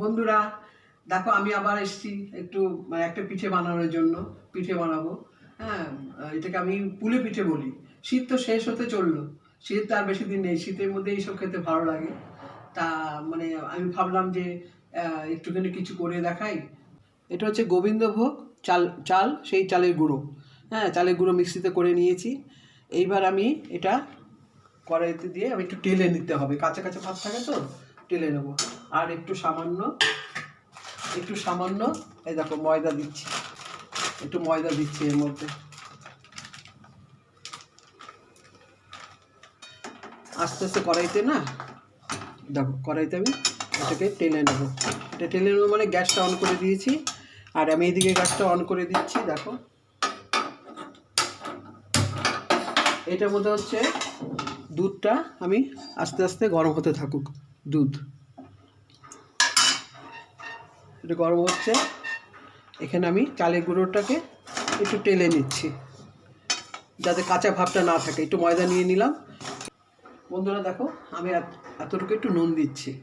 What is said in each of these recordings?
বন্ধুরা, দেখো আমি আবার এসেছি একটু মানে একটা পিঠে বানানোর জন্য, পিঠে বানাবো। হ্যাঁ এটাকে আমি পুলি পিঠে বলি। শীত তো শেষ হতে চলল। শীত আর বেশি দিন নেই। শীতের মধ্যে এইসব খেতে ভালো লাগে। তা মানে আমি ভাবলাম যে একটুখানি কিছু করে দেখাই। এটা হচ্ছে গোবিন্দভোগ চাল চাল, সেই চালের গুঁড়ো। হ্যাঁ চালের গুঁড়ো মিক্সিতে করে নিয়েছি। এইবার আমি এটা কড়াইতে দিয়ে আমি একটু টেলে নিতে হবে। কাঁচা কাঁচা ভাত থাকে তো, টেলে নেব। আর একটু সামান্য একটু সামান্য, এই দেখো ময়দা দিচ্ছি। একটু ময়দা দিচ্ছি এর মধ্যে। আস্তে আস্তে কড়াইতে না, দেখো কড়াইতে আমি এটাকে টেনে নেব। এটা টেনে নেব মানে গ্যাসটা অন করে দিয়েছি। আর আমি এইদিকে গ্যাসটা অন করে দিচ্ছি, দেখো। এটার মধ্যে হচ্ছে দুধটা আমি আস্তে আস্তে গরম হতে থাকুক, দুধ। এটা গরম হচ্ছে। এখানে আমি চালের গুঁড়োটাকে একটু টেলে নিচ্ছি, যাতে কাঁচা ভাবটা না থাকে। একটু ময়দা নিয়ে নিলাম। বন্ধুরা দেখো, আমি এত- এতটুকু একটু নুন দিচ্ছি।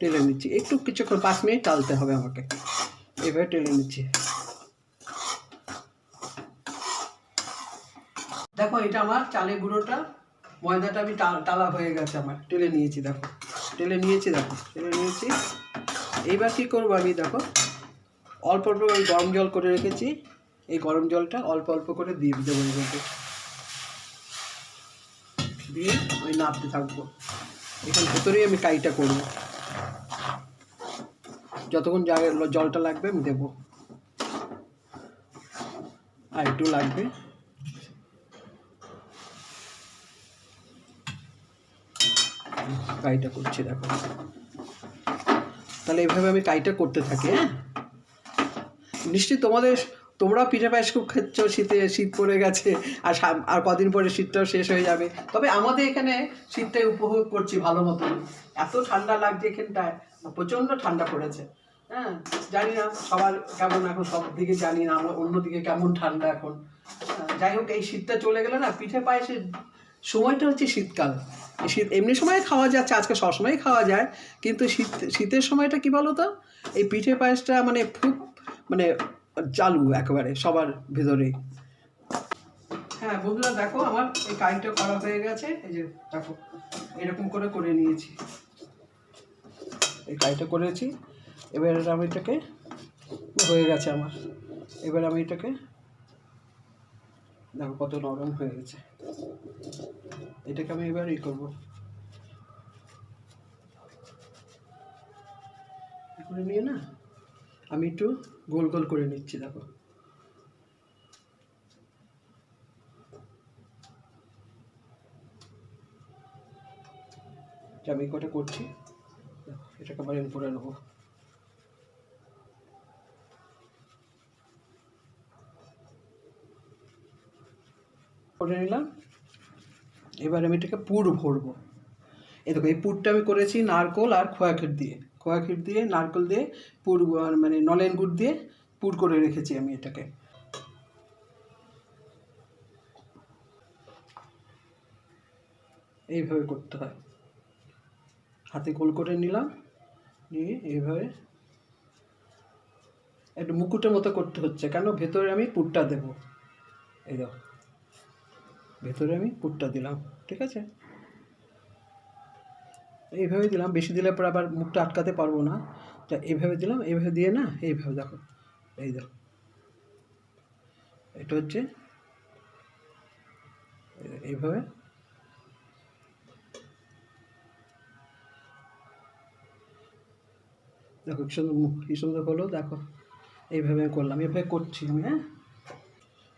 টেলে নিচ্ছি। একটু কিছুক্ষণ, পাঁচ মিনিট টালতে হবে আমাকে। এভাবে টেলে নিচ্ছি। দেখো, এটা আমার চালের গুঁড়োটা, ময়দাটা আমি টালা হয়ে গেছে আমার। টেলে নিয়েছি, দেখো। টেলে নিয়েছি, দেখো টেলে নিয়েছি। এইবার কী করব আমি, দেখো, অল্প অল্প আমি গরম জল করে রেখেছি। এই গরম জলটা অল্প অল্প করে দিয়ে দেবো এর দিয়ে আমি নাড়তে থাকব। এখান ভেতরেই আমি কাইটা করব। যতক্ষণ জায়গায় জলটা লাগবে আমি দেবো। আর একটু লাগবে। কাইটা করছি, দেখো। তাহলে এইভাবে আমি কাইটা করতে থাকি হ্যাঁ? নিশ্চয়ই তোমাদের তোমরা পিঠে পায়েস খুব খেচ্ছ, শীতে শীত পড়ে গেছে, আর আর কদিন পরে শীতটাও শেষ হয়ে যাবে। তবে আমাদের এখানে শীতটাই উপভোগ করছি ভালো মতন। এত ঠান্ডা লাগছে এখানটায়, প্রচণ্ড ঠান্ডা পড়েছে হ্যাঁ? জানি না সবার কেমন এখন, সব দিকে জানি না, আমরা অন্যদিকে কেমন ঠান্ডা এখন। যাই হোক, এই শীতটা চলে গেলে না, পিঠে পায়েসের সময়টা হচ্ছে শীতকাল। এই শীত এমনি সময় খাওয়া যাচ্ছে আজকে সবসময় খাওয়া যায় কিন্তু শীত শীতের সময়টা কি বলো তো? এই পিঠে পায়েসটা মানে খুব মানে চালু একেবারে সবার ভেতরেই। হ্যাঁ বন্ধুরা দেখো আমার এই কাজটা করা হয়ে গেছে এই যে দেখো এরকম করে করে নিয়েছি। এই কাজটা করেছি এবার আমি এটাকে হয়ে গেছে আমার। এবার আমি এটাকে দেখো কত নরম হয়ে গেছে। এটাকে আমি এবার ই করব। করে নিয়ে না, আমি একটু গোল গোল করে নিচ্ছি, দেখো। আমি কটা করছি এটাকে আবার করে নেব। করে নিলাম। এবার আমি এটাকে পুর ভরবো। এই দেখো, এই পুরটা আমি করেছি নারকোল আর খোয়া ক্ষীর দিয়ে। খোয়া ক্ষীর দিয়ে, নারকোল দিয়ে, পুর মানে নলেন গুড় দিয়ে পুর করে রেখেছি আমি এটাকে। এইভাবে করতে হয়। হাতে গোল করে নিলাম, নিয়ে এইভাবে একটু মুকুটের মতো করতে হচ্ছে, কেন? ভেতরে আমি পুরটা দেবো। এই দেখো। ভেতরে আমি পুরটা দিলাম, ঠিক আছে? এইভাবে দিলাম, বেশি দিলে পরে আবার মুখটা আটকাতে পারব না। তা এইভাবে দিলাম, এইভাবে দিয়ে না, এইভাবে দেখো, এই দেখো। এটা হচ্ছে, এইভাবে। দেখো কি সুন্দর মুখ, কি সুন্দর হলো, দেখো। এইভাবে করলাম, এইভাবে করছি আমি হ্যাঁ?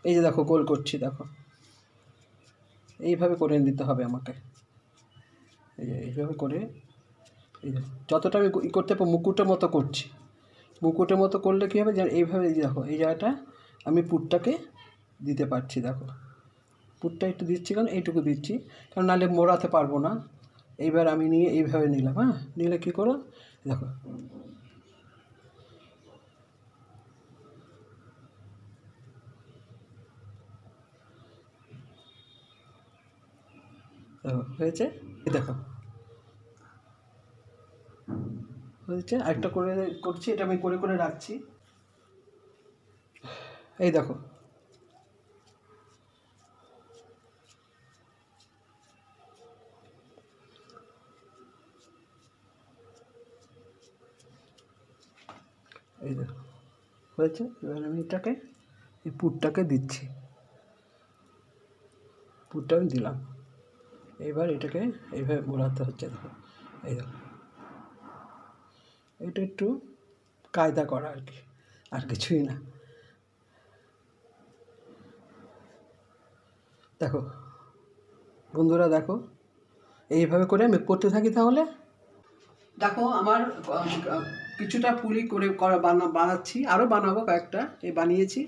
এই যে দেখো, গোল করছি, দেখো। এইভাবে করে দিতে হবে আমাকে। এই যে এইভাবে করে, এই যে যতটা আমি ই করতে পারব, মুকুটের মতো করছি। মুকুটের মতো করলে কী হবে? যে এইভাবে, এই দেখো, এই জায়গাটা আমি পুরটাকে দিতে পারছি, দেখো। পুরটা একটু দিচ্ছি কারণ এইটুকু দিচ্ছি। কারণ নাহলে মোড়াতে পারব না। এইবার আমি নিয়ে এইভাবে নিলাম হ্যাঁ? নিলে কী করো? দেখো হয়েছে? এই দেখো। হয়েছে? আরেকটা করে করছি, এটা আমি করে করে রাখছি। এই দেখো। এই দেখো। হয়েছে? এবার আমি এটাকে, এই পুরটাকে দিচ্ছি। পুরটা আমি দিলাম। এবার এটাকে এইভাবে মোড়াতে হচ্ছে, দেখো। এই দেখো। এটা একটু কায়দা করা আর কি, আর কিছুই না। দেখো, বন্ধুরা দেখো, এইভাবে করে আমি করতে থাকি তাহলে? দেখো, আমার কিছুটা পুলি করে করা বানা, বানাচ্ছি আরও বানাবো কয়েকটা, এই বানিয়েছি।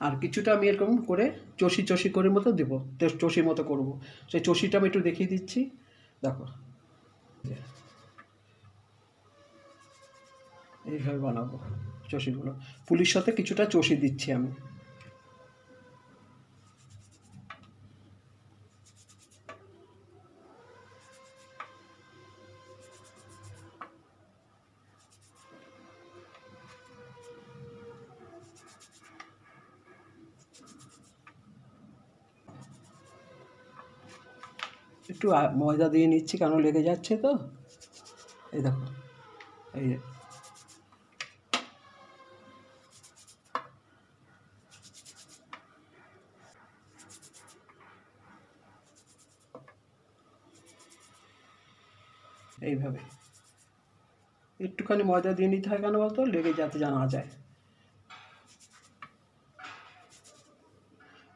আর কিছুটা আমি এরকম করে চষি চষি করে মতো দেবো চষির মতো করব। সেই চষিটা আমি একটু দেখিয়ে দিচ্ছি। দেখো। এইভাবে বানাবো চষিগুলো। পুলির সাথে কিছুটা চষি দিচ্ছি আমি। একটু ময়দা দিয়ে নিচ্ছি কেন লেগে যাচ্ছে তো? এই দেখো, এই এইভাবে। একটুখানি ময়দা দিয়ে নিতে হয় কেন বলতো? লেগে যাতে জানা যায়।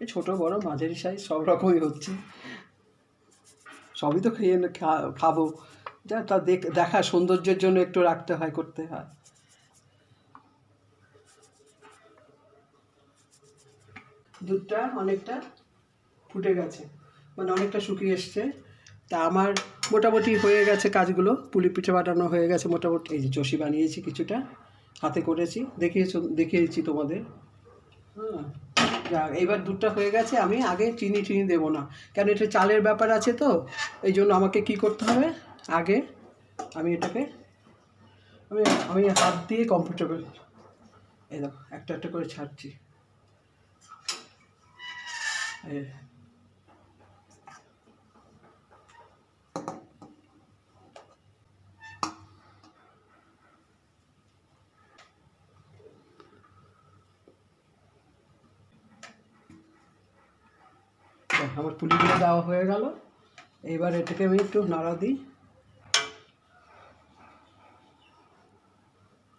এই ছোটো বড় মাঝারি সাইজ সব রকমই হচ্ছে। সবই তো খেয়ে খাব। যা তা দেখ সৌন্দর্যের জন্য একটু রাখতে হয়, করতে হয়। দুধটা অনেকটা ফুটে গেছে মানে অনেকটা শুকিয়ে এসছে। তা আমার মোটামুটি হয়ে গেছে কাজগুলো, পুলি পিঠে বানানো হয়ে গেছে মোটামুটি। এই যে চষি বানিয়েছি কিছুটা, হাতে করেছি, দেখিয়েছ, দেখিয়েছি তোমাদের। হ্যাঁ যাক, এইবার দুধটা হয়ে গেছে আমি আগে চিনি চিনি দেবো না। কেন এটা চালের ব্যাপার আছে তো এই জন্য আমাকে কি করতে হবে? আগে আমি এটাকে আমি আমি হাত দিয়ে কমফোর্টেবল এই দেখো একটা একটা করে ছাড়ছি। আমার পুলিগুলো দেওয়া হয়ে গেল। এইবার এটাকে আমি একটু নাড়া দিই।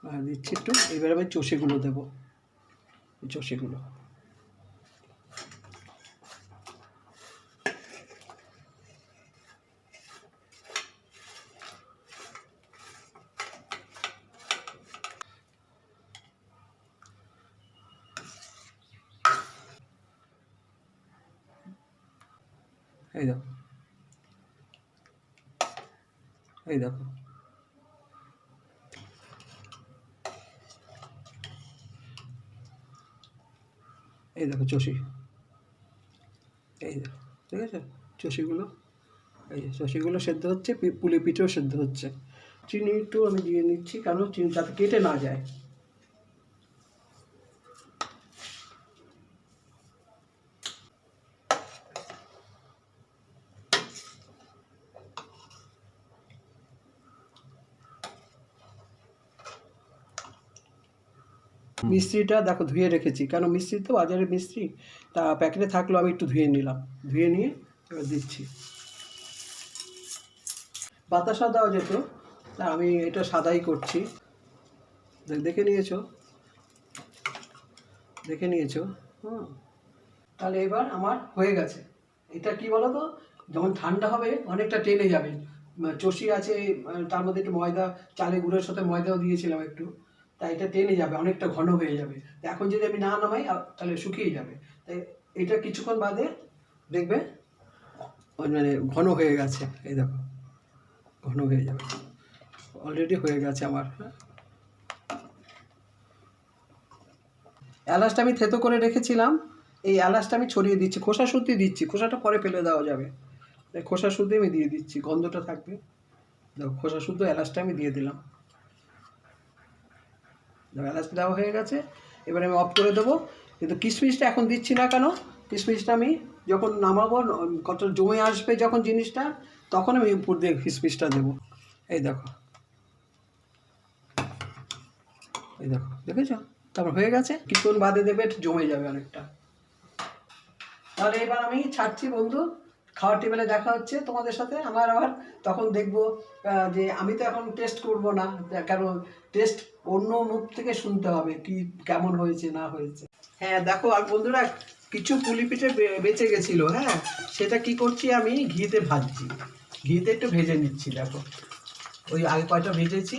আর দিচ্ছি একটু। এবার আমি চষেগুলো দেবো। চষেগুলো। এই দেখো। এই দেখো। এই দেখো চষি। এই দেখো, ঠিক আছে? চষিগুলো, এই চষিগুলো সেদ্ধ হচ্ছে পুলি পিঠেও সেদ্ধ হচ্ছে। চিনি একটু আমি দিয়ে নিচ্ছি, কারণ চিনি যাতে কেটে না যায়। মিস্ত্রিটা দেখো ধুয়ে রেখেছি। কেন মিস্ত্রি তো বাজারে মিস্ত্রি? তা প্যাকেটে থাকল, আমি একটু ধুয়ে নিলাম। ধুয়ে নিয়ে এবার দিচ্ছি। বাতাসা দেওয়া যেত তা আমি এটা সাদাই করছি। দেখে নিয়েছো? দেখে নিয়েছো? হুম। তাহলে এবার আমার হয়ে গেছে। এটা কি বলো তো যখন ঠান্ডা হবে, অনেকটা টেনে যাবে। চষি আছে, তার মধ্যে একটু ময়দা চালে গুঁড়োর সাথে ময়দাও দিয়েছিলাম একটু। তাই এটা টেনে যাবে, অনেকটা ঘন হয়ে যাবে। এখন যদি আমি না নামাই তাহলে শুকিয়ে যাবে। তাই এটা কিছুক্ষণ বাদে দেখবে মানে ঘন হয়ে গেছে। এই দেখো, ঘন হয়ে যাবে। অলরেডি হয়ে গেছে আমার। এলাচটা আমি থেতো করে রেখেছিলাম। এই এলাচটা আমি ছড়িয়ে দিচ্ছি, খোসা সত্যি দিচ্ছি। খোসাটা পরে ফেলে দেওয়া যাবে। খোসা শুদ্ধ আমি দিয়ে দিচ্ছি, গন্ধটা থাকবে। দেখো, খোসা শুদ্ধ এলাচটা আমি দিয়ে দিলাম। দেখো এলাচ দেওয়া হয়ে গেছে। এবারে আমি অফ করে দেবো। কিন্তু কিশমিশটা এখন দিচ্ছি না কেন? কিশমিশটা আমি যখন নামাবো, কত জমে আসবে যখন জিনিসটা, তখন আমি উপর দিয়ে কিশমিশটা দেবো। এই দেখো। এই দেখো, দেখেছ? তারপর হয়ে গেছে। কিছুক্ষণ বাদে দেবে, জমে যাবে অনেকটা। তাহলে এবার আমি ছাড়ছি বন্ধু। খাওয়ার টেবিলে দেখা হচ্ছে তোমাদের সাথে আমার আবার তখন দেখব যে আমি তো এখন টেস্ট করব না কারণ টেস্ট অন্য মুখ থেকে শুনতে হবে কি কেমন হয়েছে না হয়েছে। হ্যাঁ দেখো আর বন্ধুরা কিছু পুলি পিঠে বেঁচে গেছিল হ্যাঁ? সেটা কি করছি আমি? ঘিতে ভাজছি। ঘিতে একটু ভেজে নিচ্ছি দেখো। ওই আগে কয়টা ভেজেছি?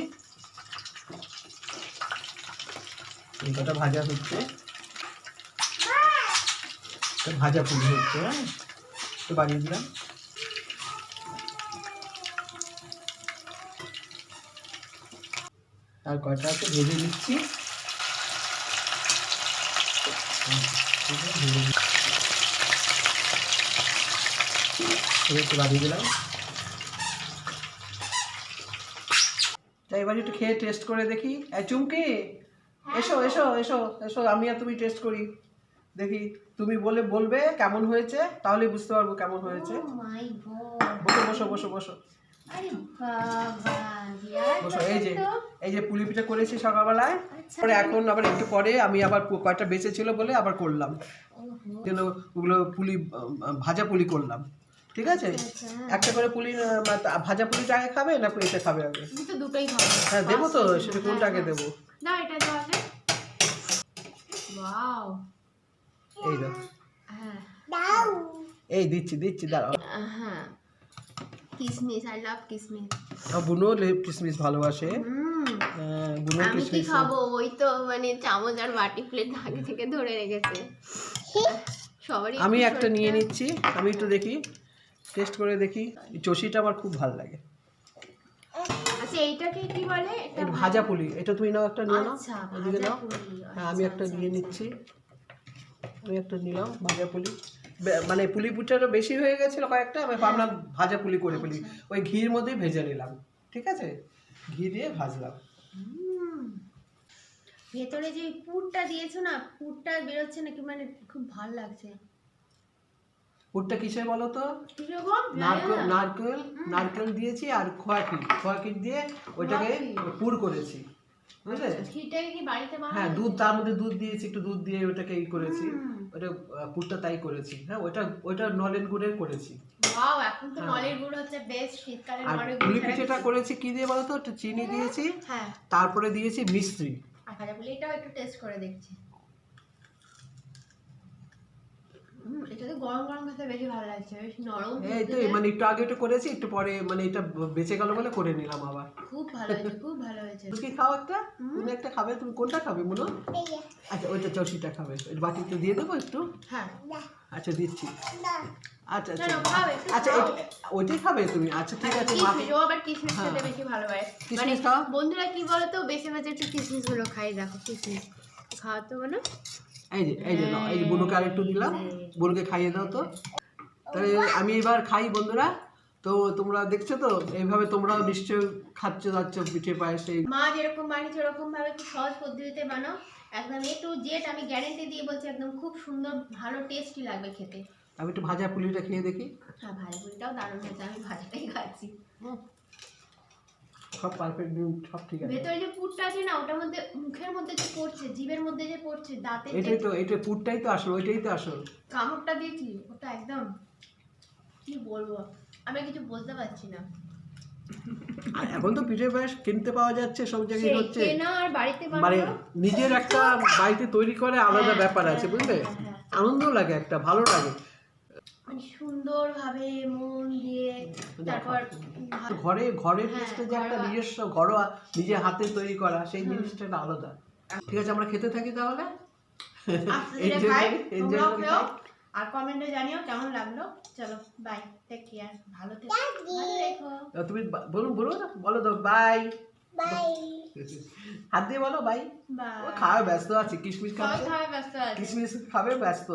এই কটা ভাজা হচ্ছে। ভাজা পুলি হচ্ছে হ্যাঁ? একটু বাড়িয়ে দিলাম। আর আছে? ভেজে। এবার একটু বাড়িয়ে দিলাম। এবার একটু খেয়ে টেস্ট করে দেখি। চুমকি, এসো এসো এসো এসো, আমি আর তুমি টেস্ট করি। দেখি তুমি বলে বলবে কেমন হয়েছে তাহলে বুঝতে পারব কেমন হয়েছে। Oh. বসো বসো বসো বসো। বসো এই যে এই যে পুলি পিঠা করেছি সকালবেলায় আচ্ছা। পরে এখন আবার একটু পরে আমি আবার কয়টা বেঁচে ছিল বলে আবার করলাম। যেন ওগুলো পুলি ভাজা পুলি করলাম। ঠিক আছে? আচ্ছা, হ্যাঁ। একটা করে পুলি ভাজা পুলিটা আগে খাবে না এটা খাবে আগে? দুটোই খাবে। হ্যাঁ দেবো তো সেটা কোনটা আগে হ্যাঁ, দেবো? হ্যাঁ। এটা দাও আগে ওয়াও এই দাও। হ্যাঁ এই দিচ্ছি দিচ্ছি দাঁড়াও। হ্যাঁ কিসমিস আই লাভ কিসমিস। বুনো কিশমিশ ভালোবাসে। হুম। হ্যাঁ, বুনো আমি কি খাব? ওই তো মানে চামচ আর বাটি প্লেট আগে থেকে ধরে রেখেছে। সবারই আমি একটা নিয়ে নিচ্ছি আমি একটু দেখি টেস্ট করে দেখি। চষিটা আমার খুব ভালো লাগে। আচ্ছা এইটাকে কি বলে? এটা ভাজা পুলি। এটা তুমি নাও একটা নিয়ে নাও। আচ্ছা নাও। হ্যাঁ আমি একটা নিয়ে নিচ্ছি। আমি একটা নিলাম ভাজা পুলি। মানে পুলি পুটাটা বেশি হয়ে গেছিল কয়েকটা আমি ভাবলাম ভাজা পুলি করে ফেলি। ওই ঘির মধ্যেই ভেজে নিলাম ঠিক আছে? ঘি দিয়ে ভাজলাম। ভেতরে যে পুরটা দিয়েছ না পুরটা বেরোচ্ছে নাকি মানে খুব ভালো লাগছে। পুরটা কিসের বলো তো? নারকেল নারকেল নারকেল দিয়েছি আর খোয়া ক্ষীর খোয়া ক্ষীর দিয়ে ওইটাকে পুর করেছি। বুঝলে? ঘিটাকে কি বাড়িতে বানানো হ্যাঁ দুধ তার মধ্যে দুধ দিয়েছি একটু দুধ দিয়ে ওটাকে ই করেছি। ওটা পুরটা তাই করেছি। হ্যাঁ ওটা ওটা নলেন গুড়ের করেছি। ওয়াও এখন তো নলের গুড় হচ্ছে বেস্ট শীতকালে আর গুড় পিঠেটা করেছি কি দিয়ে বলো তো একটু চিনি দিয়েছি। হ্যাঁ। তারপরে দিয়েছি মিস্ত্রি আর ভাজা এটাও একটু টেস্ট করে দেখছি হুম, এটা তো গরম গরম খেতে বেশি ভালো লাগছে বেশ নরম এই তো মানে একটু আগে একটু করেছি একটু পরে মানে এটা বেঁচে গেল বলে করে নিলাম আবার। খুব ভালো হয়েছে খুব ভালো হয়েছে। তুমি খাও একটা? তুমি একটা খাবে তুমি কোনটা খাবে মনে আচ্ছা ওইটা চষিটা খাবে বাটিতে দিয়ে দেবো একটু? হ্যাঁ। আচ্ছা দিচ্ছি। আচ্ছা আচ্ছা। আচ্ছা। ওইটাই খাবে তুমি? আচ্ছা ঠিক আছে মা। ও আবার কিশমিশ খেতে হ্যাঁ। বেশি ভালোবাসে মানে বন্ধুরা কি বলতো বেশি বেশি একটু কিশমিশগুলো খাই দেখো কিশমিশ। খাওয়া তো মানে এই যে এই যে নাও, এই যে বুনুকে আর একটু দিলাম। বুনুকে খাইয়ে দাও তো। তাহলে আমি এবার খাই বন্ধুরা। তো তোমরা দেখছ তো এইভাবে তোমরাও নিশ্চয়ই খাচ্ছ যাচ্ছ পিঠে পায়েস এই মা যেরকম বানিয়েছে ওরকম ভাবে খুব সহজ পদ্ধতিতে বানাও। একদম এ টু জেড আমি গ্যারেন্টি দিয়ে বলছি একদম খুব সুন্দর ভালো টেস্টি লাগবে খেতে। আমি একটু ভাজা পুলিটা খেয়ে দেখি। হ্যাঁ ভাই পুরিটাও দারুণ হয়েছে আমি ভাজাটাই খাচ্ছি। সব পারফেক্ট সব ঠিক আছে। ভেতরে যে পুরটা আছে না ওটার মধ্যে মুখের মধ্যে যে পড়ছে জিভের মধ্যে যে পড়ছে দাঁতে এটাই তো এটা পুরটাই তো আসল ওইটাই তো আসল। কামড়টা দিয়েছি ওটা একদম কি বলব? আমি কিছু বলতে পারছি না। আর এখন তো পিঠে পায়েস কিনতে পাওয়া যাচ্ছে সব জায়গায় হচ্ছে। কেনা আর বাড়িতে মানে নিজের একটা বাড়িতে তৈরি করে আলাদা হ্যাঁ, ব্যাপার আছে হ্যাঁ, বুঝলে? হ্যাঁ। আনন্দ লাগে একটা ভালো লাগে। মানে সুন্দর ভাবে মন দিয়ে তারপর ঘরে ঘরের হ্যাঁ, টেস্টে যে একটা নিজস্ব ঘরোয়া নিজের হাতে তৈরি করা সেই জিনিসটা একটা আলাদা। ঠিক আছে আমরা খেতে থাকি তাহলে। আর কমেন্টে জানিও কেমন লাগল। চলো বাই টেক কেয়ার ভালো থেকো। ভালো রেখো তুমি বলুন বলুন বলো তো বাই হাত দিয়ে বলো বাই বাই খাওয়া ব্যস্ত আছে কিশমিশ আছে। কিশমিশ খাবে ব্যস্ত।